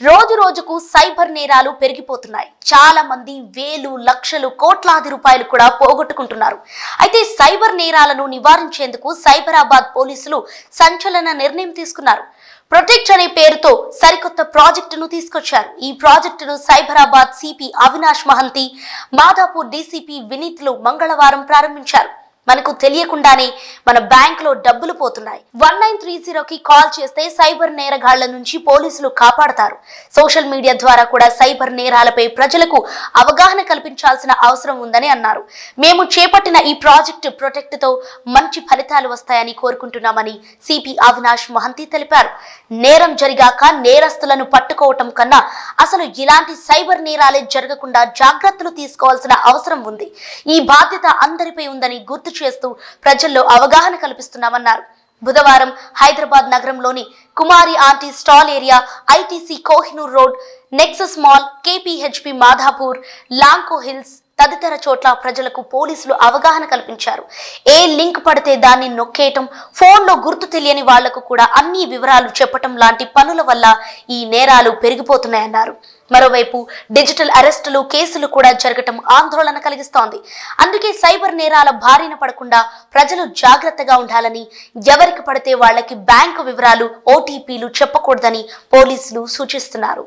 రోజు రోజుకు సైబర్ నేరాలు పెరిగిపోతున్నాయి. చాలా మంది వేలు లక్షలు కోట్లాది రూపాయలు కూడా పోగొట్టుకుంటున్నారు. అయితే సైబర్ నేరాలను నివారించేందుకు సైబరాబాద్ పోలీసులు సంచలన నిర్ణయం తీసుకున్నారు. ప్రొటెక్ట్ అనే పేరుతో సరికొత్త ప్రాజెక్టును తీసుకొచ్చారు. ఈ ప్రాజెక్టును సైబరాబాద్ సిపి అవినాష్ మహంతి మాదాపూర్ డీసీపీ వినీత్లు మంగళవారం ప్రారంభించారు. మనకు తెలియకుండానే మన బ్యాంక్లో డబ్బులు పోతున్నాయి. వన్ నైన్ త్రీ జీరోకి కాల్ చేస్తే సైబర్ నేరగాళ్ళ నుంచి పోలీసులు కాపాడతారు. సోషల్ మీడియా ద్వారా కూడా సైబర్ నేరాలపై ప్రజలకు అవగాహన కల్పించాల్సిన అవసరం ఉందని అన్నారు. మేము చేపట్టిన ఈ ప్రాజెక్టు ప్రొటెక్ట్తో మంచి ఫలితాలు వస్తాయని కోరుకుంటున్నామని సిపి అవినాష్ మహంతి తెలిపారు. నేరం జరిగాక నేరస్తులను పట్టుకోవటం కన్నా అసలు ఇలాంటి సైబర్ నేరాలే జరగకుండా జాగ్రత్తలు తీసుకోవాల్సిన అవసరం ఉంది. ఈ బాధ్యత అందరిపై ఉందని గుర్తు చేస్తూ ప్రజల్లో అవగాహన కల్పిస్తున్నామన్నారు. బుధవారం హైదరాబాద్ నగరంలోని Kumari aunty stall area ITC Kohinoor road Nexus mall KPHB Madhapur Lanco hills తదితర చోట్ల ప్రజలకు పోలీసులు అవగాహన కల్పించారు. ఏ లింక్ పడితే దాన్ని నొక్కేయటం ఫోన్లో గుర్తు తెలియని వాళ్ళకు కూడా అన్ని వివరాలు చెప్పటం లాంటి పనుల వల్ల ఈ నేరాలు పెరిగిపోతున్నాయన్నారు. మరోవైపు డిజిటల్ అరెస్టులు కేసులు కూడా జరగటం ఆందోళన కలిగిస్తోంది. అందుకే సైబర్ నేరాల బారిన పడకుండా ప్రజలు జాగ్రత్తగా ఉండాలని ఎవరికి పడితే వాళ్ళకి బ్యాంకు వివరాలు ఓటీపీలు చెప్పకూడదని పోలీసులు సూచిస్తున్నారు.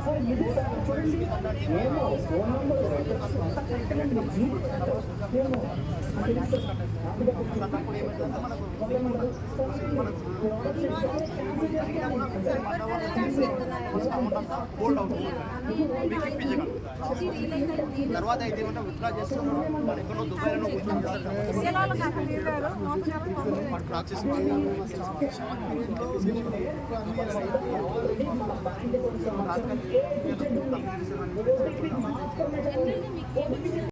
సార్ ఇదే సార్ చూడండి మేము ఫోన్ నంబర్ మేము హోల్డ్ అవుతుంది మీకు ఇప్పించగలం తర్వాత అయితే ఏమంటే విత్డ్రా చేస్తున్నాం మన ఎక్కడో దుబాయ్లో ప్రాక్టీస్